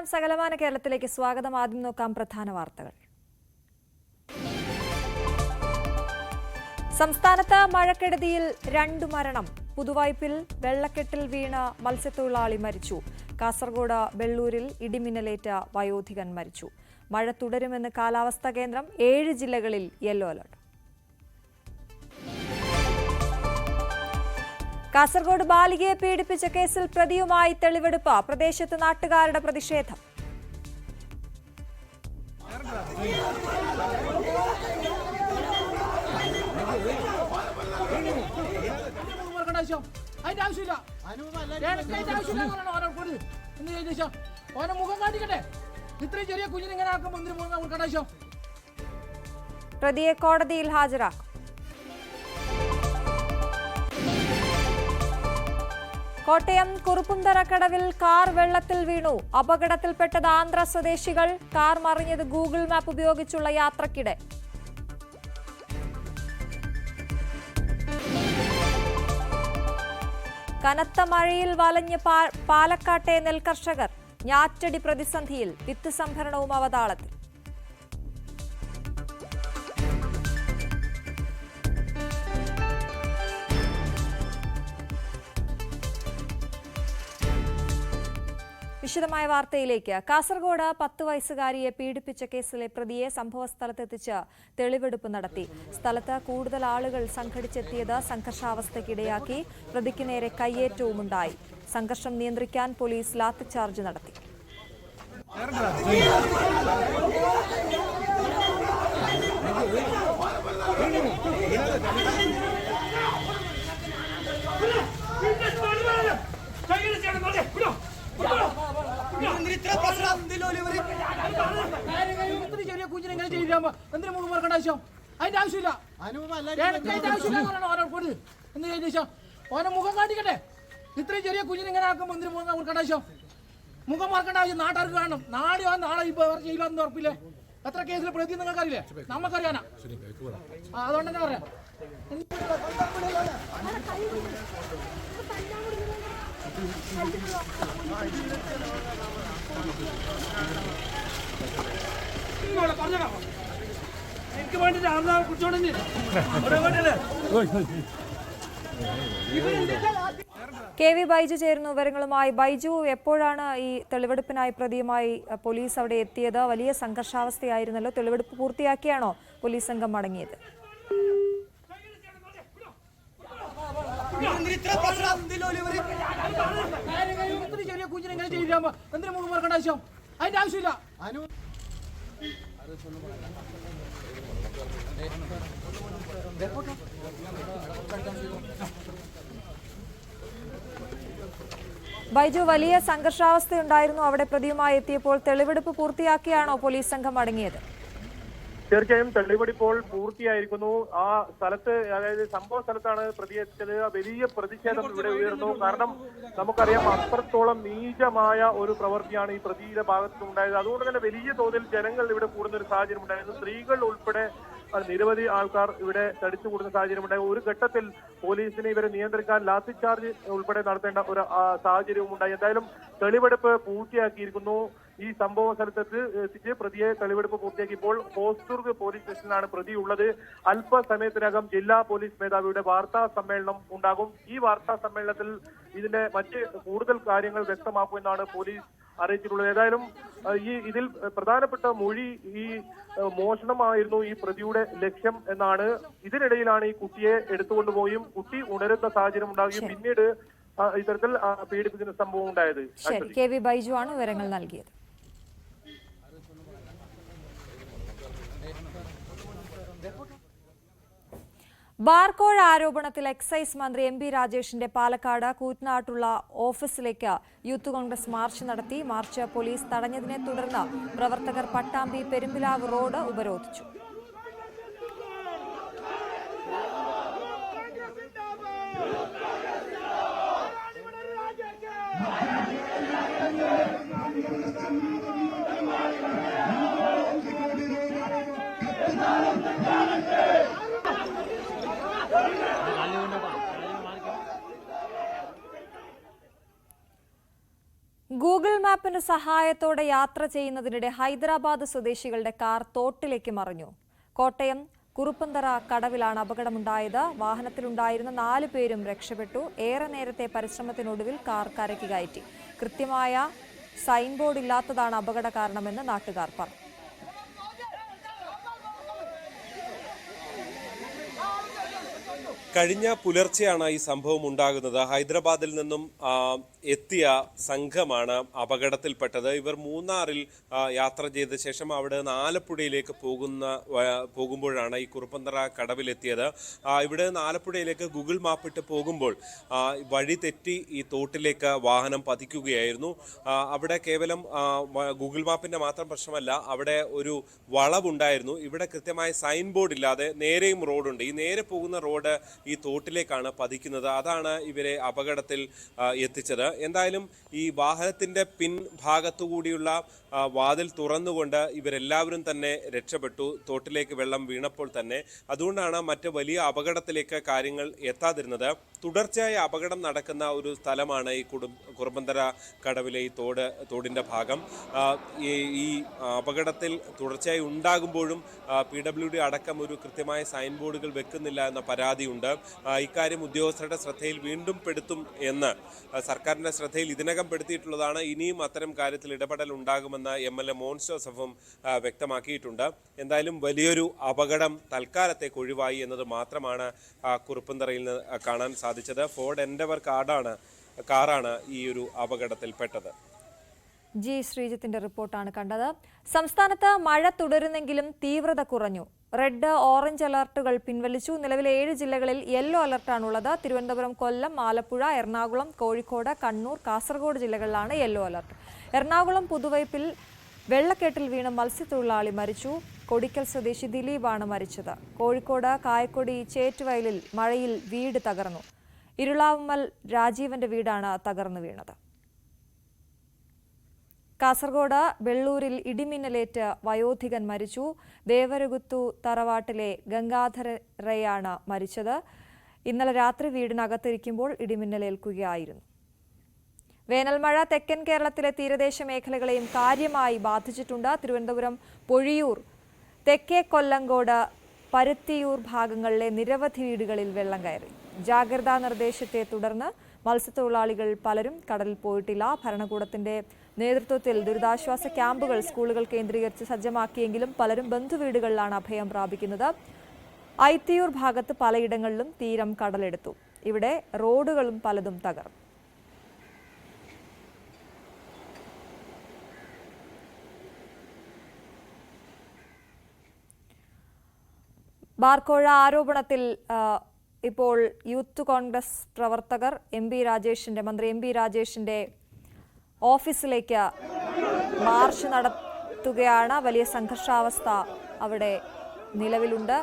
നമസ്കാരം സകലമാന കേരളത്തിലേക്ക് സ്വാഗതം. ആദ്യം നോക്കാം പ്രധാന വാർത്തകൾ. സംസ്ഥാനത്ത് മഴക്കെടുതിയിൽ രണ്ടു മരണം. പുതുവായ്പിൽ വെള്ളക്കെട്ടിൽ വീണ മത്സ്യത്തൊഴിലാളി മരിച്ചു. കാസർഗോഡ് വെള്ളൂരിൽ ഇടിമിന്നലേറ്റ വയോധികൻ മരിച്ചു. മഴ തുടരുമെന്ന് കാലാവസ്ഥാ കേന്ദ്രം ഏഴ് ജില്ലകളിൽ യെല്ലോ അലർട്ട്. കാസർഗോഡ് ബാലികയെ പീഡിപ്പിച്ച കേസിൽ പ്രതിയുമായി തെളിവെടുപ്പ് പ്രദേശത്ത് നാട്ടുകാരുടെ പ്രതിഷേധം. അതിന്റെ ആവശ്യമില്ല? ഓനെ മുഖം കാണിക്കട്ടെ ഇത്രയും ചെറിയ കുഞ്ഞിനെ ഇങ്ങനെ ആക്കുമ്പോൾ എന്തിനു ആവശ്യം? പ്രതിയെ കോടതിയിൽ ഹാജരാക്കും. കോട്ടയം കുറുപ്പുംതറക്കടവിൽ കാർ വെള്ളത്തിൽ വീണു. അപകടത്തിൽപ്പെട്ടത് ആന്ധ്ര സ്വദേശികൾ. കാർ മറിഞ്ഞത് ഗൂഗിൾ മാപ്പ് ഉപയോഗിച്ചുള്ള യാത്രക്കിടെ. കനത്ത മഴയിൽ വലഞ്ഞ് പാലക്കാട്ടെ നെൽകർഷകർ. ഞാറ്റടി പ്രതിസന്ധിയിൽ വിത്ത് സംഭരണവും അവതാളത്തിൽ. വിശദമായ വാർത്തയിലേക്ക്. കാസർഗോഡ് പത്ത് വയസ്സുകാരിയെ പീഡിപ്പിച്ച കേസിലെ പ്രതിയെ സംഭവസ്ഥലത്തെത്തിച്ച് തെളിവെടുപ്പ് നടത്തി. സ്ഥലത്ത് കൂടുതൽ ആളുകൾ സംഘടിച്ചെത്തിയത് സംഘർഷാവസ്ഥയ്ക്കിടയാക്കി. പ്രതിക്ക് നേരെ കയ്യേറ്റവുമുണ്ടായി. സംഘർഷം നിയന്ത്രിക്കാൻ പോലീസ് ലാത്തിച്ചാർജ് നടത്തി. ചെറിയ കുഞ്ഞിനെ ചെയ്താകുമ്പോ എന്തിനു മുഖം മറക്കേണ്ട ആവശ്യം അതിന്റെ ആവശ്യമില്ല ആവശ്യമില്ല. എന്ത് ചെയ്ത ഓനെ മുഖം കാണിക്കട്ടെ ഇത്രയും ചെറിയ കുഞ്ഞിനെ ഇങ്ങനെ ആക്കുമ്പോൾ എന്തിനു മുഖം മറക്കേണ്ട ആവശ്യം മുഖം മറക്കേണ്ട ആവശ്യം നാട്ടുകാർക്ക് കാണണം നാളെ ആ നാളെ ഇപ്പൊ ചെയ്യില്ലെന്ന് ഉറപ്പില്ലേ എത്ര കേസിൽ പ്രതി നിങ്ങൾക്ക് അറിയില്ലേ നമുക്കറിയാനാ അതുകൊണ്ട് തന്നെ പറയാം ഇങ്ങോട്ട് പറഞ്ഞേക്കാം. എനിക്ക് വേണ്ടിട്ട് ആളുകളെ കുറിച്ചോണ്ടെങ്കിൽ കെ വി ബൈജു ചേരുന്ന വിവരങ്ങളുമായി. ബൈജു എപ്പോഴാണ് ഈ തെളിവെടുപ്പിനായി പ്രതിയുമായി പോലീസ് അവിടെ എത്തിയത്? വലിയ സംഘർഷാവസ്ഥയായിരുന്നല്ലോ. തെളിവെടുപ്പ് പൂർത്തിയാക്കിയാണോ പോലീസ് സംഘം മടങ്ങിയത്? ഇത്ര ചെറിയ ഇങ്ങനെ ചെയ്താകുമ്പോ എന്തിനു മുഖം മറക്കേണ്ട ആവശ്യം? അതിന്റെ ആവശ്യമില്ല. ബൈജു വലിയ സംഘർഷാവസ്ഥയുണ്ടായിരുന്നു അവിടെ പ്രതിയുമായി എത്തിയപ്പോൾ തെളിവെടുപ്പ് പൂർത്തിയാക്കിയാണോ പോലീസ് സംഘം മടങ്ങിയത് തീർച്ചയായും തെളിവെടുപ്പോൾ പൂർത്തിയായിരിക്കുന്നു. ആ സ്ഥലത്ത് അതായത് സംഭവ സ്ഥലത്താണ് പ്രതികരിച്ചത് വലിയ പ്രതിഷേധം ഇവിടെ ഉയർന്നു. കാരണം നമുക്കറിയാം അത്രത്തോളം നീചമായ ഒരു പ്രവൃത്തിയാണ് ഈ പ്രതിയുടെ ഭാഗത്തു ഉണ്ടായത് അതുകൊണ്ട് തന്നെ വലിയ തോതിൽ ജനങ്ങൾ ഇവിടെ കൂടുന്ന ഒരു സാഹചര്യം ഉണ്ടായിരുന്നു. സ്ത്രീകൾ ഉൾപ്പെടെ നിരവധി ആൾക്കാർ ഇവിടെ തടിച്ചു കൂടുന്ന സാഹചര്യം ഉണ്ടായി. ഒരു ഘട്ടത്തിൽ പോലീസിനെ ഇവരെ നിയന്ത്രിക്കാൻ ലാത്തി ചാർജ് ഉൾപ്പെടെ നടത്തേണ്ട ഒരു സാഹചര്യവും ഉണ്ടായി. എന്തായാലും തെളിവെടുപ്പ് പൂർത്തിയാക്കിയിരിക്കുന്നു. ഈ സംഭവ സ്ഥലത്തെത്തി എത്തിച്ച് പ്രതിയെ തെളിവെടുപ്പ് പൂർത്തിയാക്കിയപ്പോൾ ഹോസ്ദുർഗ് പോലീസ് സ്റ്റേഷനിലാണ് പ്രതി ഉള്ളത്. അല്പസമയത്തിനകം ജില്ലാ പോലീസ് മേധാവിയുടെ വാർത്താ സമ്മേളനം ഉണ്ടാകും. ഈ വാർത്താ സമ്മേളനത്തിൽ ഇതിന്റെ മറ്റ് കൂടുതൽ കാര്യങ്ങൾ വ്യക്തമാക്കുമെന്നാണ് പോലീസ് അറിയിച്ചിട്ടുള്ളത്. ഏതായാലും ഈ ഇതിൽ പ്രധാനപ്പെട്ട മൊഴി ഈ മോഷണമായിരുന്നു ഈ പ്രതിയുടെ ലക്ഷ്യം എന്നാണ്. ഇതിനിടയിലാണ് ഈ കുട്ടിയെ എടുത്തുകൊണ്ടുപോയും കുട്ടി ഉണരുന്ന സാഹചര്യം ഉണ്ടാകുകയും പിന്നീട് ഇത്തരത്തിൽ പീഡിപ്പിക്കുന്ന സംഭവം ഉണ്ടായത്. ശരി. കെ വി ബൈജു ആണ് വിവരങ്ങൾ നൽകിയത്. ബാർകോഴ ആരോപണത്തിൽ എക്സൈസ് മന്ത്രി എം പി രാജേഷിന്റെ പാലക്കാട് കൂറ്റനാട്ടുള്ള ഓഫീസിലേക്ക് യൂത്ത് കോൺഗ്രസ് മാർച്ച് നടത്തി. മാർച്ച് പോലീസ് തടഞ്ഞതിനെ തുടർന്ന് പ്രവർത്തകർ പട്ടാമ്പി പെരുമ്പിലാവ് റോഡ് ഉപരോധിച്ചു. ഗൂഗിൾ മാപ്പിന്റെ സഹായത്തോടെ യാത്ര ചെയ്യുന്നതിനിടെ ഹൈദരാബാദ് സ്വദേശികളുടെ കാർ തോട്ടിലേക്ക് മറിഞ്ഞു. കോട്ടയം കുറുപ്പന്തറ കടവിലാണ് അപകടമുണ്ടായത്. വാഹനത്തിലുണ്ടായിരുന്ന നാലു പേരും രക്ഷപ്പെട്ടു. ഏറെ നേരത്തെ പരിശ്രമത്തിനൊടുവിൽ കാർ കരയ്ക്ക് കയറ്റി. കൃത്യമായ സൈൻ ബോർഡ് ഇല്ലാത്തതാണ് അപകട കാരണമെന്ന് നാട്ടുകാർ പറഞ്ഞു. കഴിഞ്ഞ പുലർച്ചെയാണ് ഈ സംഭവം ഉണ്ടാകുന്നത്. ഹൈദരാബാദിൽ നിന്നും എത്തിയ സംഘമാണ് അപകടത്തിൽപ്പെട്ടത്. ഇവർ മൂന്നാറിൽ യാത്ര ചെയ്ത ശേഷം അവിടെ നിന്ന് ആലപ്പുഴയിലേക്ക് പോകുന്ന പോകുമ്പോഴാണ് ഈ കുറുപ്പന്തറ കടവിലെത്തിയത്. ഇവിടെ നിന്ന് ആലപ്പുഴയിലേക്ക് ഗൂഗിൾ മാപ്പ് ഇട്ട് പോകുമ്പോൾ വഴി തെറ്റി ഈ തോട്ടിലേക്ക് വാഹനം പതിക്കുകയായിരുന്നു. അവിടെ കേവലം ഗൂഗിൾ മാപ്പിന്റെ മാത്രം പ്രശ്നമല്ല അവിടെ ഒരു വളവുണ്ടായിരുന്നു. ഇവിടെ കൃത്യമായ സൈൻ ബോർഡ് ഇല്ലാതെ നേരെയും റോഡുണ്ട്. ഈ നേരെ പോകുന്ന റോഡ് ഈ തോട്ടിലേക്കാണ് പതിക്കുന്നത്. അതാണ് ഇവരെ അപകടത്തിൽ എത്തിച്ചത്. എന്തായാലും ഈ വാഹനത്തിന്റെ പിൻ ഭാഗത്തുകൂടിയുള്ള വാതിൽ തുറന്നുകൊണ്ട് ഇവരെല്ലാവരും തന്നെ രക്ഷപ്പെട്ടു. തോട്ടിലേക്ക് വെള്ളം വീണപ്പോൾ തന്നെ അതുകൊണ്ടാണ് മറ്റ് വലിയ അപകടത്തിലേക്ക് കാര്യങ്ങൾ എത്താതിരുന്നത്. തുടർച്ചയായ അപകടം നടക്കുന്ന ഒരു സ്ഥലമാണ് ഈ കുടും കുറുമ്പന്തര കടവിലെ ഈ തോട് തോടിന്റെ ഭാഗം. ഈ അപകടത്തിൽ തുടർച്ചയായി ഉണ്ടാകുമ്പോഴും പി ഡബ്ല്യു ഡി അടക്കം ഒരു കൃത്യമായ സൈൻ ബോർഡുകൾ വെക്കുന്നില്ല എന്ന പരാതിയുണ്ട്. ഇക്കാര്യം ഉദ്യോഗസ്ഥരുടെ ശ്രദ്ധയിൽ വീണ്ടും പെടുത്തും എന്ന് സർക്കാരിന്റെ ശ്രദ്ധയിൽ ഇതിനകം പെടുത്തിയിട്ടുള്ളതാണ്. ഇനിയും അത്തരം കാര്യത്തിൽ ഇടപെടൽ ഉണ്ടാകുമെന്ന് എം എൽ എ മോൻസ് ജോസഫും വ്യക്തമാക്കിയിട്ടുണ്ട്. എന്തായാലും വലിയൊരു അപകടം തൽക്കാലത്തേക്ക് ഒഴിവായി എന്നത് മാത്രമാണ് കുറുപ്പന്തറയിൽ നിന്ന് കാണാൻ സാധിച്ചത്. ഫോർഡ് എൻഡവർ കാർഡാണ് കാറാണ് ഈ ഒരു അപകടത്തിൽപ്പെട്ടത്. ജി ശ്രീജിത്തിന്റെ റിപ്പോർട്ടാണ് കണ്ടത്. സംസ്ഥാനത്ത് മഴ തുടരുന്നെങ്കിലും തീവ്രത കുറഞ്ഞു. റെഡ് ഓറഞ്ച് അലർട്ടുകൾ പിൻവലിച്ചു. നിലവിലെ ഏഴ് ജില്ലകളിൽ യെല്ലോ അലർട്ടാണുള്ളത്. തിരുവനന്തപുരം കൊല്ലം ആലപ്പുഴ എറണാകുളം കോഴിക്കോട് കണ്ണൂർ കാസർഗോഡ് ജില്ലകളിലാണ് യെല്ലോ അലർട്ട്. എറണാകുളം പുതുവൈപ്പിൽ വെള്ളക്കെട്ടിൽ വീണ് മത്സ്യത്തൊഴിലാളി മരിച്ചു. കൊടിക്കൽ സ്വദേശി ദിലീപാണ് മരിച്ചത്. കോഴിക്കോട് കായക്കൊടി ചേറ്റുവയലിൽ മഴയിൽ വീട് തകർന്നു. ഇരുളാവുമ്മൽ രാജീവന്റെ വീടാണ് തകർന്നു വീണത്. കാസർഗോഡ് വെള്ളൂരിൽ ഇടിമിന്നലേറ്റ് വയോധികൻ മരിച്ചു. ദേവരകുത്തു തറവാട്ടിലെ ഗംഗാധരയാണ് മരിച്ചത്. ഇന്നലെ രാത്രി വീടിനകത്തിരിക്കുമ്പോൾ ഇടിമിന്നലേൽക്കുകയായിരുന്നു. വേനൽമഴ തെക്കൻ കേരളത്തിലെ തീരദേശ മേഖലകളെയും കാര്യമായി ബാധിച്ചിട്ടുണ്ട്. തിരുവനന്തപുരം പൊഴിയൂർ തെക്കേ കൊല്ലങ്കോട് പരുത്തിയൂർ ഭാഗങ്ങളിലെ നിരവധി വീടുകളിൽ വെള്ളം കയറി. ജാഗ്രതാ നിർദ്ദേശത്തെ തുടർന്ന് മത്സ്യത്തൊഴിലാളികൾ പലരും കടലിൽ പോയിട്ടില്ല. ഭരണകൂടത്തിന്റെ നേതൃത്വത്തിൽ ദുരിതാശ്വാസ ക്യാമ്പുകൾ സ്കൂളുകൾ കേന്ദ്രീകരിച്ച് സജ്ജമാക്കിയെങ്കിലും പലരും ബന്ധുവീടുകളിലാണ് അഭയം പ്രാപിക്കുന്നത്. ഐത്തിയൂർ ഭാഗത്ത് പലയിടങ്ങളിലും തീരം കടലെടുത്തു. ഇവിടെ റോഡുകളും പലതും തകർന്നു. ബാർക്കോഴ ആരോപണത്തിൽ ഇപ്പോൾ യൂത്ത് കോൺഗ്രസ് പ്രവർത്തകർ എം പി രാജേഷിന്റെ മന്ത്രി എം പി രാജേഷിന്റെ ഓഫീസിലേക്ക് മാർച്ച് നടത്തുകയാണ്. വലിയ സംഘർഷാവസ്ഥ അവിടെ നിലവിലുണ്ട്.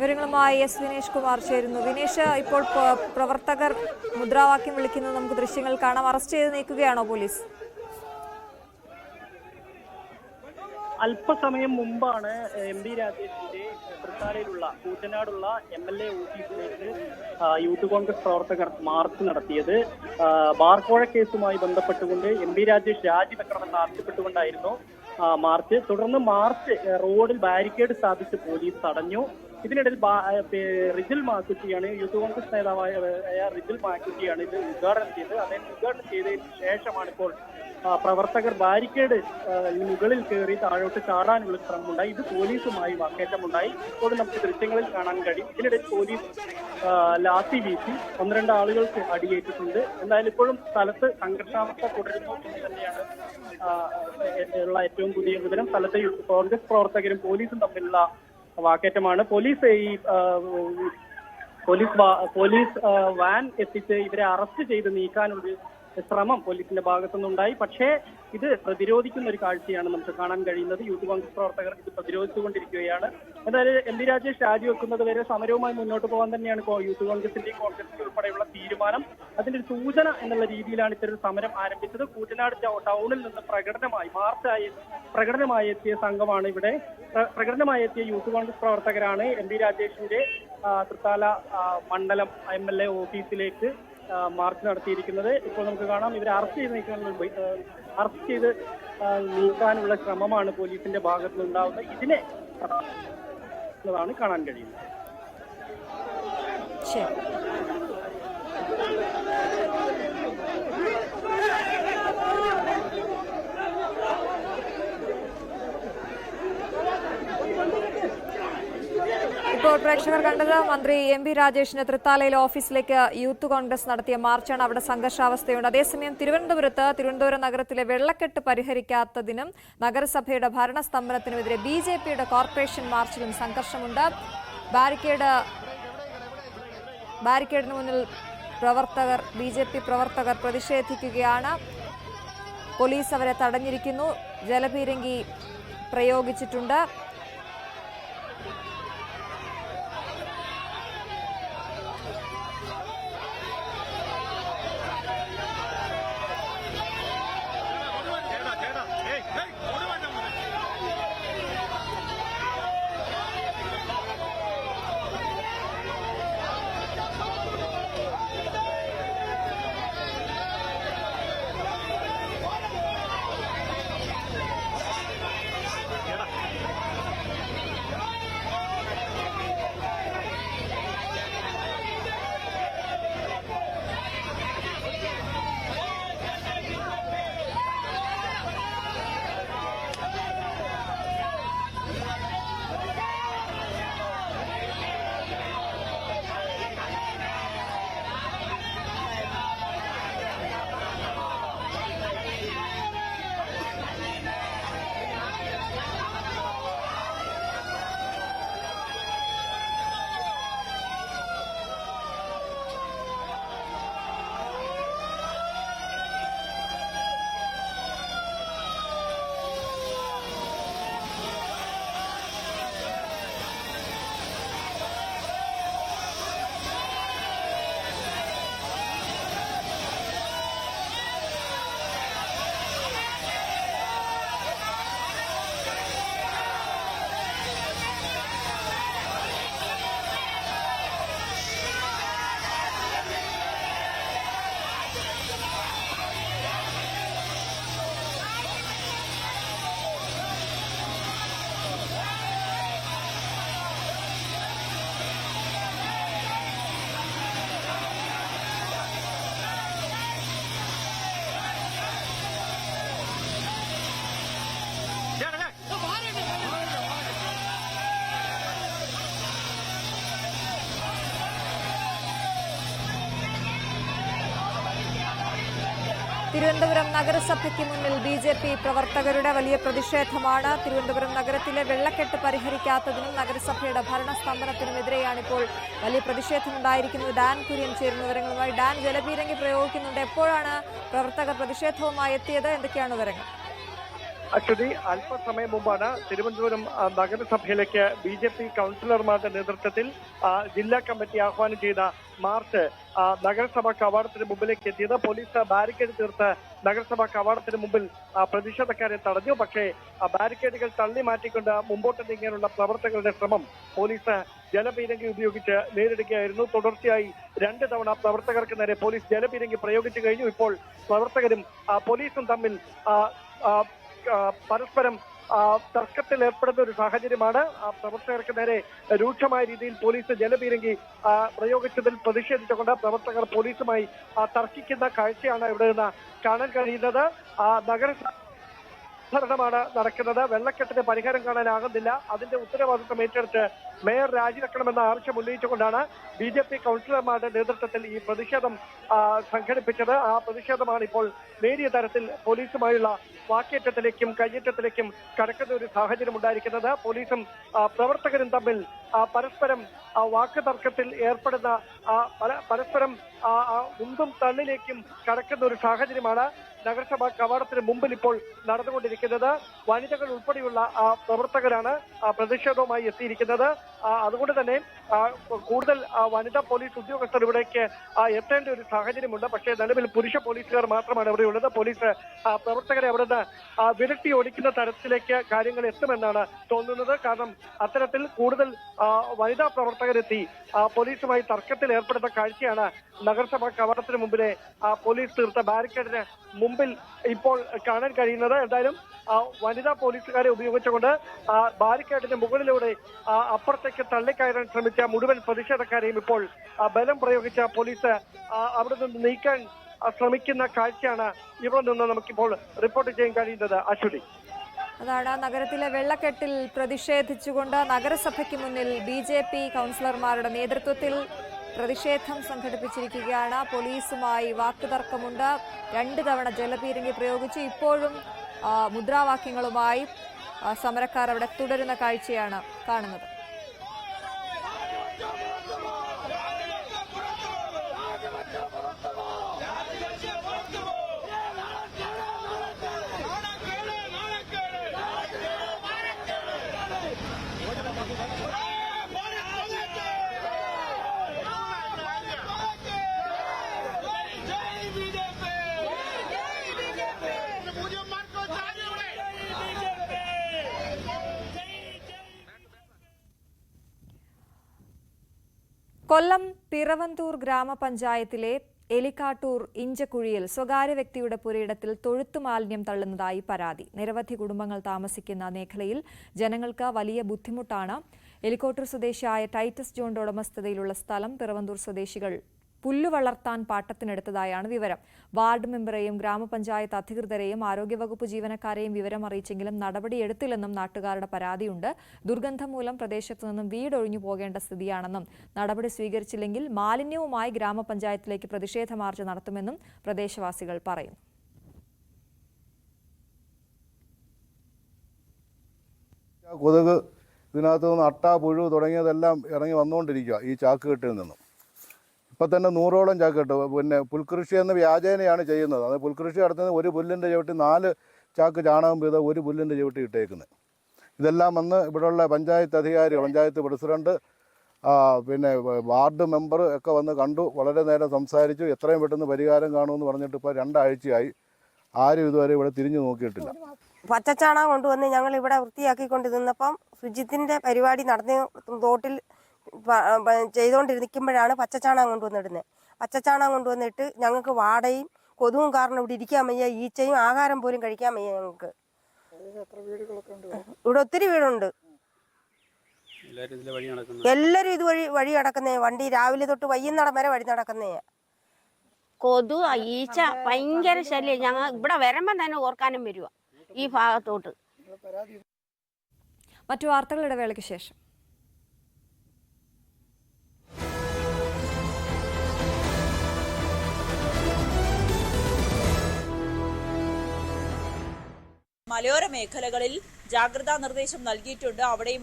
വിവരങ്ങളുമായി എസ് വിനേഷ് കുമാർ ചേരുന്നു. വിനേഷ് ഇപ്പോൾ പ്രവർത്തകർ മുദ്രാവാക്യം വിളിക്കുന്നത് നമുക്ക് ദൃശ്യങ്ങൾ കാണാം. അറസ്റ്റ് ചെയ്ത് നീക്കുകയാണോ പോലീസ്? അല്പസമയം മുമ്പാണ് എം പി രാജേഷിന്റെ തൃത്താലയിലുള്ള കൂറ്റനാടുള്ള എം എൽ എ ഓഫീസിലേക്ക് യൂത്ത് കോൺഗ്രസ് പ്രവർത്തകർ മാർച്ച് നടത്തിയത്. ബാർക്കോഴ കേസുമായി ബന്ധപ്പെട്ടുകൊണ്ട് എം പി രാജേഷ് രാജിവെക്കണമെന്ന് ആവശ്യപ്പെട്ടുകൊണ്ടായിരുന്നു മാർച്ച്. തുടർന്ന് മാർച്ച് റോഡിൽ ബാരിക്കേഡ് സ്ഥാപിച്ച് പോലീസ് തടഞ്ഞു. ഇതിനിടയിൽ റിജിൽ മാക്കുറ്റിയാണ് യൂത്ത് കോൺഗ്രസ് നേതാവായ റിജിൽ മാക്കുറ്റിയാണ് ഇത് ഉദ്ഘാടനം ചെയ്തത്. അദ്ദേഹം ഉദ്ഘാടനം ചെയ്തതിന് ശേഷമാണ് ഇപ്പോൾ പ്രവർത്തകർ ബാരിക്കേഡ് മുകളിൽ കയറി താഴോട്ട് ചാടാനുള്ള ശ്രമമുണ്ടായി. ഇത് പോലീസുമായി വാക്കേറ്റമുണ്ടായി. ഇപ്പോൾ നമുക്ക് ദൃശ്യങ്ങളിൽ കാണാൻ കഴിയും. ഇതിനിടയിൽ പോലീസ് ലാത്തി വീശി ഒന്ന് രണ്ട് ആളുകൾക്ക് അടിയേറ്റിട്ടുണ്ട്. എന്തായാലും ഇപ്പോഴും സ്ഥലത്ത് സംഘർഷാവസ്ഥ തുടരുന്നു എന്ന് തന്നെയാണ് ഉള്ള ഏറ്റവും പുതിയ വിവരം. സ്ഥലത്തെ കോൺഗ്രസ് പ്രവർത്തകരും പോലീസും തമ്മിലുള്ള വാക്കേറ്റമാണ്. പോലീസ് ഈ പോലീസ് പോലീസ് വാൻ എത്തിച്ച് ഇവരെ അറസ്റ്റ് ചെയ്ത് നീക്കാനുള്ള ശ്രമം പോലീസിന്റെ ഭാഗത്തുനിന്നുണ്ടായി. പക്ഷേ ഇത് പ്രതിരോധിക്കുന്ന ഒരു കാഴ്ചയാണ് നമുക്ക് കാണാൻ കഴിയുന്നത്. യൂത്ത് കോൺഗ്രസ് പ്രവർത്തകർ ഇത് പ്രതിരോധിച്ചുകൊണ്ടിരിക്കുകയാണ്. എന്തായാലും എം പി രാജേഷ് രാജിവെക്കുന്നത് വരെ സമരവുമായി മുന്നോട്ട് പോകാൻ തന്നെയാണ് യൂത്ത് കോൺഗ്രസിന്റെയും കോൺഗ്രസിന്റെ ഉൾപ്പെടെയുള്ള തീരുമാനം. അതിന്റെ ഒരു സൂചന എന്നുള്ള രീതിയിലാണ് ഇത്തരം സമരം ആരംഭിച്ചത്. കൂറ്റനാട് ടൗണിൽ നിന്ന് പ്രകടനമായി മാർച്ചായി പ്രകടനമായി എത്തിയ സംഘമാണ് ഇവിടെ. പ്ര- പ്രകടനമായി എത്തിയ യൂത്ത് കോൺഗ്രസ് പ്രവർത്തകരാണ് എം പി രാജേഷിന്റെ തൃത്താല മണ്ഡലം എം എൽ എ ഓഫീസിലേക്ക് മാർച്ച് നടത്തിയിരിക്കുന്നത്. ഇപ്പോൾ നമുക്ക് കാണാം ഇവരെ അറസ്റ്റ് ചെയ്ത് നീക്കാനുള്ള അറസ്റ്റ് ചെയ്ത് നീക്കാനുള്ള ശ്രമമാണ് പോലീസിന്റെ ഭാഗത്ത് നിന്നുണ്ടാവുന്നത് ഇതിനെ കാണാൻ കഴിയുന്നത്. ശരി. ഇപ്പോൾ പ്രേക്ഷകർ കണ്ടത് മന്ത്രി എം വി രാജേഷിന്റെ തൃത്താലയിലെ ഓഫീസിലേക്ക് യൂത്ത് കോൺഗ്രസ് നടത്തിയ മാർച്ചാണ് അവിടെ സംഘർഷാവസ്ഥയുണ്ട്. അതേസമയം തിരുവനന്തപുരത്ത് തിരുവനന്തപുരം നഗരത്തിലെ വെള്ളക്കെട്ട് പരിഹരിക്കാത്തതിനും നഗരസഭയുടെ ഭരണസ്തംഭനത്തിനുമെതിരെ ബി ജെ പിയുടെ കോർപ്പറേഷൻ മാർച്ചിലും സംഘർഷമുണ്ട്. ബാരിക്കേഡ് ബാരിക്കേഡിന് മുന്നിൽ പ്രവർത്തകർ ബി ജെ പി പ്രവർത്തകർ പ്രതിഷേധിക്കുകയാണ്. പോലീസ് അവരെ തടഞ്ഞിരിക്കുന്നു. ജലപീരങ്കി പ്രയോഗിച്ചിട്ടുണ്ട്. തിരുവനന്തപുരം നഗരസഭയ്ക്ക് മുന്നിൽ ബി ജെ പി പ്രവർത്തകരുടെ വലിയ പ്രതിഷേധമാണ്. തിരുവനന്തപുരം നഗരത്തിലെ വെള്ളക്കെട്ട് പരിഹരിക്കാത്തതിനും നഗരസഭയുടെ ഭരണസ്തംഭനത്തിനുമെതിരെയാണ് ഇപ്പോൾ വലിയ പ്രതിഷേധമുണ്ടായിരിക്കുന്നത് ഡാൻ കുര്യൻ ചേരുന്ന വിവരങ്ങളുമായി. ഡാൻ ജലപീരങ്കി പ്രയോഗിക്കുന്നുണ്ട്. എപ്പോഴാണ് പ്രവർത്തകർ പ്രതിഷേധവുമായി എത്തിയത്? എന്തൊക്കെയാണ് വിവരങ്ങൾ? അശ്വതി അല്പസമയം മുമ്പാണ് തിരുവനന്തപുരം നഗരസഭയിലേക്ക് ബി ജെ പി കൗൺസിലർമാരുടെ നേതൃത്വത്തിൽ ജില്ലാ കമ്മിറ്റി ആഹ്വാനം ചെയ്ത മാർച്ച് നഗരസഭാ കവാടത്തിന് മുമ്പിലേക്ക് എത്തിയത്. പോലീസ് ബാരിക്കേഡ് തീർത്ത് നഗരസഭാ കവാടത്തിന് മുമ്പിൽ പ്രതിഷേധക്കാരെ തടഞ്ഞു. പക്ഷേ ബാരിക്കേഡുകൾ തള്ളി മാറ്റിക്കൊണ്ട് മുമ്പോട്ട് നീങ്ങാനുള്ള പ്രവർത്തകരുടെ ശ്രമം പോലീസ് ജലപീരങ്കി ഉപയോഗിച്ച് നേരിടുകയായിരുന്നു. തുടർച്ചയായി രണ്ട് തവണ പ്രവർത്തകർക്ക് നേരെ പോലീസ് ജലപീരങ്കി പ്രയോഗിച്ചു കഴിഞ്ഞു. ഇപ്പോൾ പ്രവർത്തകരും പോലീസും തമ്മിൽ പരസ്പരം തർക്കത്തിൽ ഏർപ്പെടുന്ന ഒരു സാഹചര്യമാണ്. പ്രവർത്തകർക്ക് നേരെ രൂക്ഷമായ രീതിയിൽ പോലീസ് ജലപീരങ്കി പ്രയോഗിച്ചതിൽ പ്രതിഷേധിച്ചുകൊണ്ട് പ്രവർത്തകർ പോലീസുമായി തർക്കിക്കുന്ന കാഴ്ചയാണ് ഇവിടെ നിന്ന് കാണാൻ കഴിയുന്നത്. നഗരസഭ ഭരണമാണ് നടക്കുന്നത്. വെള്ളക്കെട്ടിന് പരിഹാരം കാണാനാകുന്നില്ല. അതിന്റെ ഉത്തരവാദിത്വം ഏറ്റെടുത്ത് മേയർ രാജിവെക്കണമെന്ന ആവശ്യം ഉന്നയിച്ചുകൊണ്ടാണ് ബി ജെ പി കൗൺസിലർമാരുടെ നേതൃത്വത്തിൽ ഈ പ്രതിഷേധം സംഘടിപ്പിച്ചത്. ആ പ്രതിഷേധമാണ് ഇപ്പോൾ നേരിയ തരത്തിൽ പോലീസുമായുള്ള വാക്കേറ്റത്തിലേക്കും കയ്യേറ്റത്തിലേക്കും കടക്കുന്ന ഒരു സാഹചര്യം ഉണ്ടായിരിക്കുന്നത്. പോലീസും പ്രവർത്തകരും തമ്മിൽ പരസ്പരം വാക്കുതർക്കത്തിൽ വാക്ക് തർക്കത്തിൽ ഏർപ്പെടുന്ന പരസ്പരം ആ, ആ, ഉന്തും തള്ളിലേക്കും കടക്കുന്ന ഒരു സാഹചര്യമാണ് നഗരസഭാ കവാടത്തിന് മുമ്പിൽ ഇപ്പോൾ നടന്നുകൊണ്ടിരിക്കുന്നത്. വനിതകൾ ഉൾപ്പെടെയുള്ള ആ, പ്രവർത്തകരാണ് പ്രതിഷേധവുമായി എത്തിയിരിക്കുന്നത്. അതുകൊണ്ട് തന്നെ കൂടുതൽ വനിതാ പോലീസ് ഉദ്യോഗസ്ഥർ ഇവിടേക്ക് എത്തേണ്ട ഒരു സാഹചര്യമുണ്ട്. പക്ഷേ നിലവിൽ പുരുഷ പോലീസുകാർ മാത്രമാണ് ഇവിടെ ഉള്ളത്. പോലീസ് പ്രവർത്തകരെ അവിടെ നിന്ന് വിരട്ടി ഓടിക്കുന്ന തരത്തിലേക്ക് കാര്യങ്ങൾ എത്തുമെന്നാണ് തോന്നുന്നത്. കാരണം അത്തരത്തിൽ കൂടുതൽ വനിതാ പ്രവർത്തകരെത്തി പോലീസുമായി തർക്കത്തിൽ ഏർപ്പെടുന്ന കാഴ്ചയാണ് നഗരസഭാ കവാടത്തിന് മുമ്പിലെ പോലീസ് തീർത്ത ബാരിക്കേഡിന് മുമ്പിൽ ഇപ്പോൾ കാണാൻ കഴിയുന്നത്. എന്തായാലും വനിതാ പോലീസുകാരെ ഉപയോഗിച്ചുകൊണ്ട് ബാരിക്കേഡിന് മുകളിലൂടെ ആ, അപ്പുറത്തേക്ക് തള്ളിക്കയറാൻ ശ്രമിച്ച മുഴുവൻ പ്രതിഷേധക്കാരെയും ഇപ്പോൾ ബലം പ്രയോഗിച്ച പോലീസ് അവിടെ നിന്ന് നീക്കാൻ ശ്രമിക്കുന്ന കാഴ്ചയാണ് ഇവിടെ നിന്ന് നമുക്കിപ്പോൾ റിപ്പോർട്ട് ചെയ്യാൻ കഴിയുന്നത്. അശ്വതി. അതാണ് നഗരത്തിലെ വെള്ളക്കെട്ടിൽ പ്രതിഷേധിച്ചുകൊണ്ട് നഗരസഭയ്ക്ക് മുന്നിൽ ബി ജെ പി കൗൺസിലർമാരുടെ നേതൃത്വത്തിൽ പ്രതിഷേധം സംഘടിപ്പിച്ചിരിക്കുകയാണ്. പോലീസുമായി വാക്കുതർക്കമുണ്ട്. രണ്ട് തവണ ജലപീരങ്കി പ്രയോഗിച്ച് ഇപ്പോഴും മുദ്രാവാക്യങ്ങളുമായി സമരക്കാർ അവിടെ തുടരുന്ന കാഴ്ചയാണ് കാണുന്നത്. കൊല്ലം പിറവന്തൂർ ഗ്രാമപഞ്ചായത്തിലെ എലിക്കാട്ടൂർ ഇഞ്ചക്കുഴിയിൽ സ്വകാര്യ വ്യക്തിയുടെ പുരയിടത്തിൽ തൊഴുത്തു മാലിന്യം തള്ളുന്നതായി പരാതി. നിരവധി കുടുംബങ്ങൾ താമസിക്കുന്ന മേഖലയിൽ ജനങ്ങൾക്ക് വലിയ ബുദ്ധിമുട്ടാണ്. എലിക്കോട്ടൂർ സ്വദേശിയായ ടൈറ്റസ് ജോണിന്റെ ഉടമസ്ഥതയിലുള്ള സ്ഥലം പിറവന്തൂർ സ്വദേശികൾ പുല്ലു വളർത്താൻ പാട്ടത്തിനെടുത്തതായാണ് വിവരം. വാർഡ് മെമ്പറെയും ഗ്രാമപഞ്ചായത്ത് അധികൃതരെയും ആരോഗ്യവകുപ്പ് ജീവനക്കാരെയും വിവരം അറിയിച്ചെങ്കിലും നടപടിയെടുത്തില്ലെന്നും നാട്ടുകാരുടെ പരാതിയുണ്ട്. ദുർഗന്ധം മൂലം പ്രദേശത്തു നിന്നും വീടൊഴിഞ്ഞു പോകേണ്ട സ്ഥിതിയാണെന്നും നടപടി സ്വീകരിച്ചില്ലെങ്കിൽ മാലിന്യവുമായി ഗ്രാമപഞ്ചായത്തിലേക്ക് പ്രതിഷേധ മാർച്ച് നടത്തുമെന്നും പ്രദേശവാസികൾ പറയുന്നു. കൊതുക് ഇതിനകത്ത് നിന്ന് അട്ട പുഴു തുടങ്ങിയതെല്ലാം ഇറങ്ങി വന്നുകൊണ്ടിരിക്കുക ഈ ചാക്ക് കെട്ടിൽ നിന്നും. ഇപ്പം തന്നെ നൂറോളം ചാക്ക് കെട്ട് പിന്നെ പുൽകൃഷി എന്ന വ്യാജേനയാണ് ചെയ്യുന്നത്. അത് പുൽകൃഷി നടത്തുന്നത് ഒരു പുല്ലിന്റെ ചവിട്ടി നാല് ചാക്ക് ചാണകം വീതം ഒരു പുല്ലിന്റെ ചവിട്ടി ഇട്ടേക്കുന്നത് ഇതെല്ലാം വന്ന് ഇവിടെയുള്ള പഞ്ചായത്ത് അധികാരി പഞ്ചായത്ത് പ്രസിഡന്റ് പിന്നെ വാർഡ് മെമ്പർ ഒക്കെ വന്ന് കണ്ടു. വളരെ നേരം സംസാരിച്ചു. എത്രയും പെട്ടെന്ന് പരിഹാരം കാണുമെന്ന് പറഞ്ഞിട്ട് ഇപ്പോൾ രണ്ടാഴ്ചയായി. ആരും ഇതുവരെ ഇവിടെ തിരിഞ്ഞു നോക്കിയിട്ടില്ല. പച്ചച്ചാണകം കൊണ്ടുവന്ന് ഞങ്ങൾ ഇവിടെ വൃത്തിയാക്കിക്കൊണ്ട് നിന്നപ്പം ശുചിത്തിന്റെ പരിപാടി നടന്ന തോട്ടിൽ ചെയ്തുകൊണ്ടിരിക്കുമ്പോഴാണ് പച്ചച്ചാണകം കൊണ്ടുവന്നിടുന്നത് പച്ചച്ചാണകം കൊണ്ടുവന്നിട്ട് ഞങ്ങൾക്ക് വാടയും കൊതുവും കാരണം ഇവിടെ ഇരിക്കാൻ വയ്യ ഈച്ചയും ആഹാരം പോലും കഴിക്കാൻ വയ്യ ഞങ്ങൾക്ക്. ഇവിടെ? ഒത്തിരി വീടുണ്ട്. എല്ലാരും ഇത് വഴി വഴി നടക്കുന്നേ. വണ്ടി രാവിലെ തൊട്ട് വൈകുന്നേരം വരെ വഴി നടക്കുന്നേ. കൊതു ഈച്ച ഭയങ്കര ശല്യം. ഞങ്ങൾ ഇവിടെ വരുമ്പം തന്നെ ഓർക്കാനും വരുക ഈ ഭാഗത്തോട്ട്. മറ്റു വാർത്തകൾ ഇടവേളയ്ക്ക് ശേഷം. മലയോര മേഖലകളിൽ ജാഗ്രതാ നിർദ്ദേശം നൽകിയിട്ടുണ്ട്. അവിടെയും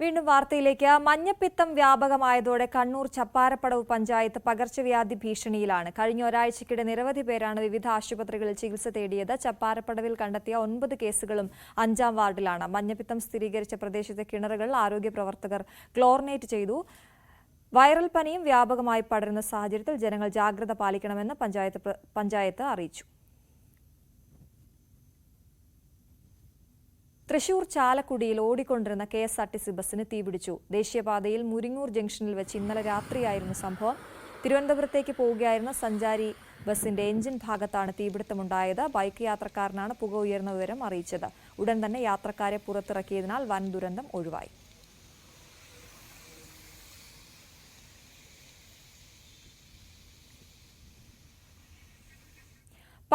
വീണ്ടും വാർത്തയിലേക്ക്. മഞ്ഞപ്പിത്തം വ്യാപകമായതോടെ കണ്ണൂർ ചപ്പാരപ്പടവ് പഞ്ചായത്ത് പകർച്ചവ്യാധി ഭീഷണിയിലാണ്. കഴിഞ്ഞ ഒരാഴ്ചക്കിടെ നിരവധി പേരാണ് വിവിധ ആശുപത്രികളിൽ ചികിത്സ തേടിയത്. ചപ്പാരപ്പടവിൽ കണ്ടെത്തിയ ഒൻപത് കേസുകളും അഞ്ചാം വാർഡിലാണ്. മഞ്ഞപ്പിത്തം സ്ഥിരീകരിച്ച പ്രദേശത്തെ കിണറുകൾ ആരോഗ്യ പ്രവർത്തകർ ക്ലോറിനേറ്റ് ചെയ്തു. വൈറൽ പനിയും വ്യാപകമായി പടരുന്ന സാഹചര്യത്തിൽ ജനങ്ങൾ ജാഗ്രത പാലിക്കണമെന്ന് പഞ്ചായത്ത് പഞ്ചായത്ത് അറിയിച്ചു. തൃശൂർ ചാലക്കുടിയിൽ ഓടിക്കൊണ്ടിരുന്ന K S R T C ബസ്സിന് തീപിടിച്ചു ദേശീയപാതയിൽ മുരിങ്ങൂർ ജംഗ്ഷനിൽ വെച്ച് ഇന്നലെ രാത്രിയായിരുന്നു സംഭവം. തിരുവനന്തപുരത്തേക്ക് പോവുകയായിരുന്ന സഞ്ചാരി ബസിന്റെ എഞ്ചിൻ ഭാഗത്താണ് തീപിടുത്തമുണ്ടായത്. ബൈക്ക് യാത്രക്കാരനാണ് പുക ഉയർന്ന വിവരം അറിയിച്ചത്. ഉടൻ തന്നെ യാത്രക്കാരെ പുറത്തിറക്കിയതിനാൽ വൻ ദുരന്തം ഒഴിവായി.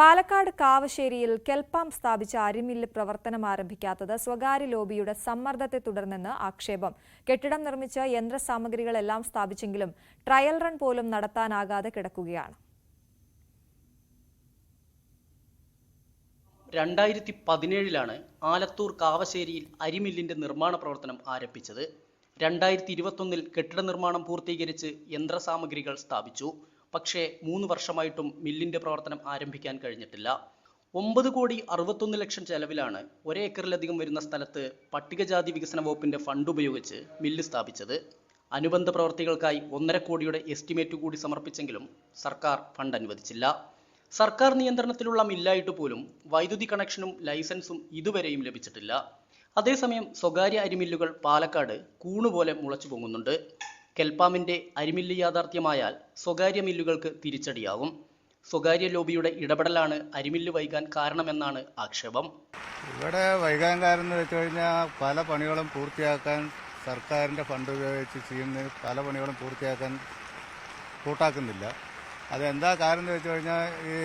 പാലക്കാട് കാവശ്ശേരിയിൽ കെൽപ്പാം സ്ഥാപിച്ച അരിമില്ല് പ്രവർത്തനം ആരംഭിക്കാത്തത് സ്വകാര്യ ലോബിയുടെ സമ്മർദ്ദത്തെ തുടർന്നെന്ന് ആക്ഷേപം. കെട്ടിടം നിർമ്മിച്ച യന്ത്രസാമഗ്രികളെല്ലാം സ്ഥാപിച്ചെങ്കിലും ട്രയൽ റൺ പോലും നടത്താനാകാതെ കിടക്കുകയാണ്. രണ്ടായിരത്തി പതിനേഴിലാണ് ആലത്തൂർ കാവശ്ശേരിയിൽ അരിമില്ലിന്റെ നിർമ്മാണ പ്രവർത്തനം ആരംഭിച്ചത്. രണ്ടായിരത്തി ഇരുപത്തൊന്നിൽ കെട്ടിട നിർമ്മാണം പൂർത്തീകരിച്ച് യന്ത്രസാമഗ്രികൾ സ്ഥാപിച്ചു. പക്ഷേ മൂന്ന് വർഷമായിട്ടും മില്ലിന്റെ പ്രവർത്തനം ആരംഭിക്കാൻ കഴിഞ്ഞിട്ടില്ല. ഒമ്പത് കോടി അറുപത്തൊന്ന് ലക്ഷം ചെലവിലാണ് ഒരേക്കറിലധികം വരുന്ന സ്ഥലത്ത് പട്ടികജാതി വികസന വകുപ്പിന്റെ ഫണ്ട് ഉപയോഗിച്ച് മില്ല് സ്ഥാപിച്ചത്. അനുബന്ധ പ്രവർത്തികൾക്കായി ഒന്നര കോടിയുടെ എസ്റ്റിമേറ്റ് കൂടി സമർപ്പിച്ചെങ്കിലും സർക്കാർ ഫണ്ട് അനുവദിച്ചില്ല. സർക്കാർ നിയന്ത്രണത്തിലുള്ള മില്ലായിട്ട് പോലും വൈദ്യുതി കണക്ഷനും ലൈസൻസും ഇതുവരെയും ലഭിച്ചിട്ടില്ല. അതേസമയം സ്വകാര്യ അരിമില്ലുകൾ പാലക്കാട് കൂണുപോലെ മുളച്ചു പൊങ്ങുന്നുണ്ട്. കെൽപ്പാമിന്റെ അരിമില്ല് യാഥാർത്ഥ്യമായാൽ സ്വകാര്യ മില്ലുകൾക്ക് തിരിച്ചടിയാവും. സ്വകാര്യ ലോബിയുടെ ഇടപെടലാണ് അരിമില്ല് വൈകാൻ കാരണമെന്നാണ് ആക്ഷേപം. ഇവിടെ വൈകാൻ കാരണം എന്ന് വെച്ച് കഴിഞ്ഞാൽ പല പണികളും പൂർത്തിയാക്കാൻ സർക്കാരിന്റെ ഫണ്ട് ഉപയോഗിച്ച് ചെയ്യുന്ന പല പണികളും പൂർത്തിയാക്കാൻ കൂട്ടാക്കുന്നില്ല. അതെന്താ കാരണം എന്ന് വെച്ച് കഴിഞ്ഞാൽ ഈ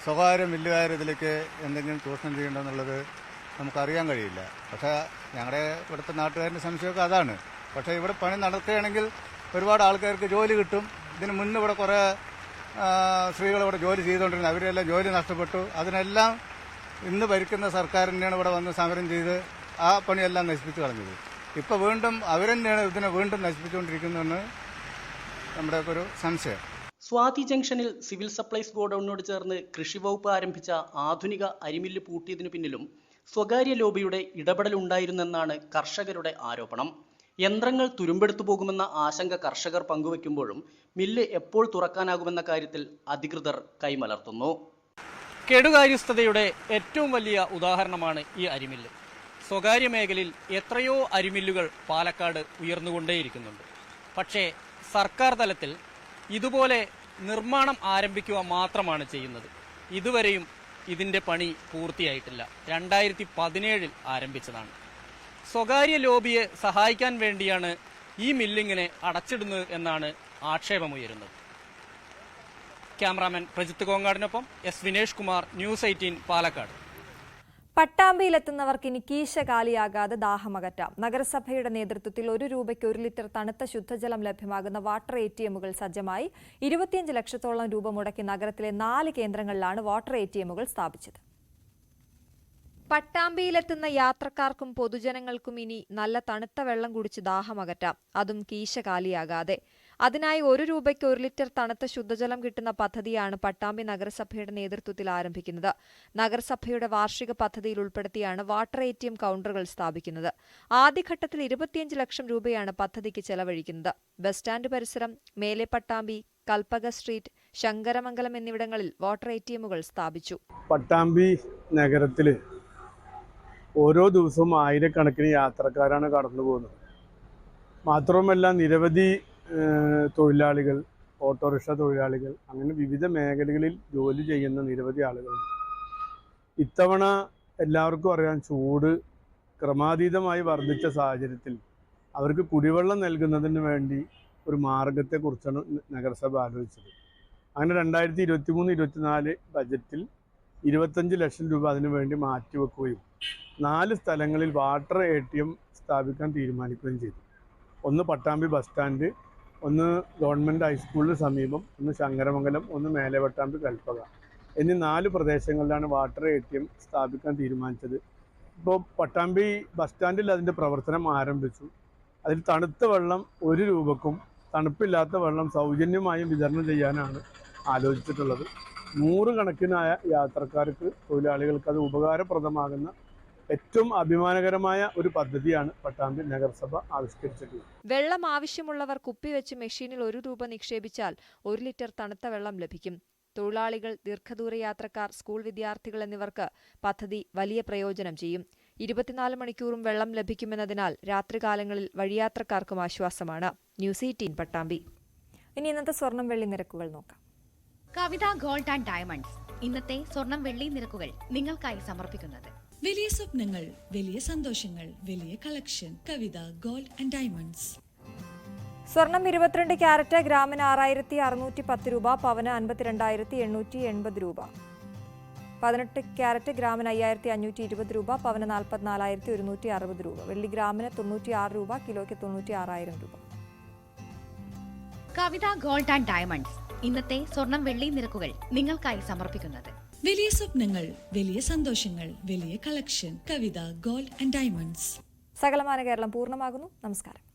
സ്വകാര്യ മില്ലുകാർ ഇതിലേക്ക് എന്തെങ്കിലും ചൂഷണം ചെയ്യണമെന്നുള്ളത് നമുക്കറിയാൻ കഴിയില്ല. പക്ഷേ ഞങ്ങളുടെ ഇവിടുത്തെ നാട്ടുകാരന്റെ സംശയമൊക്കെ അതാണ്. പക്ഷേ ഇവിടെ പണി നടത്തുകയാണെങ്കിൽ ഒരുപാട് ആൾക്കാർക്ക് ജോലി കിട്ടും. ഇതിന് മുന്നേ ഇവിടെ കുറേ സ്ത്രീകൾ ഇവിടെ ജോലി ചെയ്തുകൊണ്ടിരുന്നു. അവരെല്ലാം ജോലി നഷ്ടപ്പെട്ടു. അതിനെല്ലാം ഇന്ന് ഭരിക്കുന്ന സർക്കാർ തന്നെയാണ് ഇവിടെ വന്ന് സമരം ചെയ്ത് ആ പണിയെല്ലാം നശിപ്പിച്ചു കളഞ്ഞത്. ഇപ്പോൾ വീണ്ടും അവർ തന്നെയാണ് ഇതിനെ വീണ്ടും നശിപ്പിച്ചുകൊണ്ടിരിക്കുന്നതെന്ന് നമ്മുടെ ഒരു സംശയം. സ്വാതി ജംഗ്ഷനിൽ സിവിൽ സപ്ലൈസ് ഗോഡൌണിനോട് ചേർന്ന് കൃഷി വകുപ്പ് ആരംഭിച്ച ആധുനിക അരിമില്ല് പൂട്ടിയതിനു പിന്നിലും സ്വകാര്യ ലോബിയുടെ ഇടപെടൽ ഉണ്ടായിരുന്നെന്നാണ് കർഷകരുടെ ആരോപണം. യന്ത്രങ്ങൾ തുരുമ്പെടുത്തു പോകുമെന്ന ആശങ്ക കർഷകർ പങ്കുവെക്കുമ്പോഴും മില്ല് എപ്പോൾ തുറക്കാനാകുമെന്ന കാര്യത്തിൽ അധികൃതർ കൈമലർത്തുന്നു. കെടുകാര്യസ്ഥതയുടെ ഏറ്റവും വലിയ ഉദാഹരണമാണ് ഈ അരിമില്ല്. സ്വകാര്യ മേഖലയിൽ എത്രയോ അരിമില്ലുകൾ പാലക്കാട് ഉയർന്നുകൊണ്ടേയിരിക്കുന്നുണ്ട്. പക്ഷേ സർക്കാർ തലത്തിൽ ഇതുപോലെ നിർമ്മാണം ആരംഭിക്കുക മാത്രമാണ് ചെയ്യുന്നത്. ഇതുവരെയും ഇതിന്റെ പണി പൂർത്തിയായിട്ടില്ല. രണ്ടായിരത്തി പതിനേഴിൽ ആരംഭിച്ചതാണ്. സ്വകാര്യ ലോബിയെ സഹായിക്കാൻ വേണ്ടിയാണ് ഈ മില്ലിങ്ങിനെ അടച്ചിടുന്നത് എന്നാണ് ആക്ഷേപമുയരുന്നത്. Cameraman Prajith കോങ്ങാടിനൊപ്പം S Vinesh Kumar news eighteen Palakkad. പട്ടാമ്പിയിലെത്തുന്നവർക്ക് ഇനി കീശ കാലിയാകാതെ ദാഹമകറ്റാം. നഗരസഭയുടെ നേതൃത്വത്തിൽ ഒരു രൂപയ്ക്ക് ഒരു ലിറ്റർ തണുത്ത ശുദ്ധജലം ലഭ്യമാകുന്ന വാട്ടർ എ ടി എമ്മുകൾ സജ്ജമായി ഇരുപത്തിയഞ്ച് ലക്ഷത്തോളം രൂപ മുടക്കി നഗരത്തിലെ നാല് കേന്ദ്രങ്ങളിലാണ് വാട്ടർ എ ടി എമ്മുകൾ സ്ഥാപിച്ചത്. പട്ടാമ്പിയിലെത്തുന്ന യാത്രക്കാർക്കും പൊതുജനങ്ങൾക്കും ഇനി നല്ല തണുത്ത വെള്ളം കുടിച്ച് ദാഹമകറ്റാം അതും കീശ കാലിയാകാതെ അതിനായി ഒരു രൂപയ്ക്ക് ഒരു ലിറ്റർ തണുത്ത ശുദ്ധജലം കിട്ടുന്ന പദ്ധതിയാണ് പട്ടാമ്പി നഗരസഭയുടെ നേതൃത്വത്തിൽ ആരംഭിക്കുന്നത്. നഗരസഭയുടെ വാർഷിക പദ്ധതിയിൽ ഉൾപ്പെടുത്തിയാണ് വാട്ടർ എ ടി എം കൗണ്ടറുകൾ സ്ഥാപിക്കുന്നത്. ആദ്യഘട്ടത്തിൽ ഇരുപത്തിയഞ്ച് ലക്ഷം രൂപയാണ് പദ്ധതിക്ക് ചെലവഴിക്കുന്നത്. ബസ് സ്റ്റാൻഡ് പരിസരം മേലെ പട്ടാമ്പി കൽപ്പക സ്ട്രീറ്റ് ശങ്കരമംഗലം എന്നിവിടങ്ങളിൽ വാട്ടർ എ ടി എമ്മുകൾ സ്ഥാപിച്ചു. പട്ടാമ്പി നഗരത്തിൽ ഓരോ ദിവസവും ആയിരക്കണക്കിന് യാത്രക്കാരാണ് കടന്നു പോകുന്നത്. മാത്രവുമല്ല നിരവധി തൊഴിലാളികൾ ഓട്ടോറിക്ഷ തൊഴിലാളികൾ അങ്ങനെ വിവിധ മേഖലകളിൽ ജോലി ചെയ്യുന്ന നിരവധി ആളുകളുണ്ട്. ഇത്തവണ എല്ലാവർക്കും അറിയാം ചൂട് ക്രമാതീതമായി വർദ്ധിച്ച സാഹചര്യത്തിൽ അവർക്ക് കുടിവെള്ളം നൽകുന്നതിന് വേണ്ടി ഒരു മാർഗത്തെക്കുറിച്ചാണ് നഗരസഭ ആലോചിച്ചത്. അങ്ങനെ രണ്ടായിരത്തി ഇരുപത്തി മൂന്ന് ഇരുപത്തിനാല് ബജറ്റിൽ ഇരുപത്തഞ്ച് ലക്ഷം രൂപ അതിനു വേണ്ടി മാറ്റിവെക്കുകയും നാല് സ്ഥലങ്ങളിൽ വാട്ടർ എ ടി എം സ്ഥാപിക്കാൻ തീരുമാനിക്കുകയും ചെയ്തു. ഒന്ന് പട്ടാമ്പി ബസ് സ്റ്റാൻഡ് ഒന്ന് ഗവൺമെന്റ് ഹൈസ്കൂളിന് സമീപം ഒന്ന് ശങ്കരമംഗലം ഒന്ന് മേലവട്ടാമ്പി കൽപ്പക എന്നീ നാല് പ്രദേശങ്ങളിലാണ് വാട്ടർ എ ടി എം സ്ഥാപിക്കാൻ തീരുമാനിച്ചത്. ഇപ്പോൾ പട്ടാമ്പി ബസ് സ്റ്റാൻഡിൽ അതിന്റെ പ്രവർത്തനം ആരംഭിച്ചു. അതിൽ തണുത്ത വെള്ളം ഒരു രൂപക്കും തണുപ്പില്ലാത്ത വെള്ളം സൗജന്യമായും വിതരണം ചെയ്യാനാണ് ആലോചിച്ചിട്ടുള്ളത്. നൂറുകണക്കിനായ യാത്രക്കാർക്ക് തൊഴിലാളികൾക്ക് അത് ഉപകാരപ്രദമാകുന്ന ഏറ്റവും അഭിമാനകരമായ ഒരു പദ്ധതിയാണ് പട്ടാമ്പി നഗരസഭ ആവിഷ്കരിച്ചിട്ടുള്ളത്. വെള്ളം ആവശ്യമുള്ളവർ കുപ്പിവെച്ച് മെഷീനിൽ ഒരു രൂപ നിക്ഷേപിച്ചാൽ ഒരു ലിറ്റർ തണുത്ത വെള്ളം ലഭിക്കും. തൊഴിലാളികൾ ദീർഘദൂര യാത്രക്കാർ സ്കൂൾ വിദ്യാർത്ഥികൾ എന്നിവർക്ക് പദ്ധതി വലിയ പ്രയോജനം ചെയ്യും. ഇരുപത്തിനാല് മണിക്കൂറും വെള്ളം ലഭിക്കുമെന്നതിനാൽ രാത്രികാലങ്ങളിൽ വഴിയാത്രക്കാർക്കും ആശ്വാസമാണ്. News eighteen Pattambi. ഇനി ഇന്നത്തെ സ്വർണം വെള്ളി നിരക്കുകൾ നോക്കാം. Kavitha gold and diamonds. ഇന്നത്തെ സ്വർണം വെള്ളി നിരക്കുകൾ നിങ്ങൾക്കായി സമർപ്പിക്കുന്നത്. വലിയ സ്വപ്നങ്ങൾ വലിയ സന്തോഷങ്ങൾ വലിയ collection Kavitha gold and diamonds. സ്വർണം ഇരുപത്തിരണ്ട് ക്യാരറ്റ് ഗ്രാമിന് ആറായിരത്തി അറുന്നൂറ്റി പത്ത് രൂപ പവന് അൻപത്തിരണ്ടായിരത്തി എണ്ണൂറ്റി എൺപത് രൂപ. പതിനെട്ട് ക്യാരറ്റ് ഗ്രാമിന് അയ്യായിരത്തി അഞ്ഞൂറ്റി ഇരുപത് രൂപ പവന് നാൽപ്പത്തിനാലായിരത്തി ഒരുന്നൂറ്റി അറുപത് രൂപ. വെള്ളി ഗ്രാമിന് തൊണ്ണൂറ്റി ആറ് രൂപ കിലോയ്ക്ക് തൊണ്ണൂറ്റി ആറായിരം രൂപ. Kavitha gold and diamonds. ഇന്നത്തെ സ്വർണം വെള്ളി നിരക്കുകൾ നിങ്ങൾക്കായി സമർപ്പിക്കുന്നത്. വലിയ സ്വപ്നങ്ങൾ വലിയ സന്തോഷങ്ങൾ വലിയ collection Kavitha gold and diamonds സകലമാന കേരളം പൂർണമാകുന്നു. നമസ്കാരം.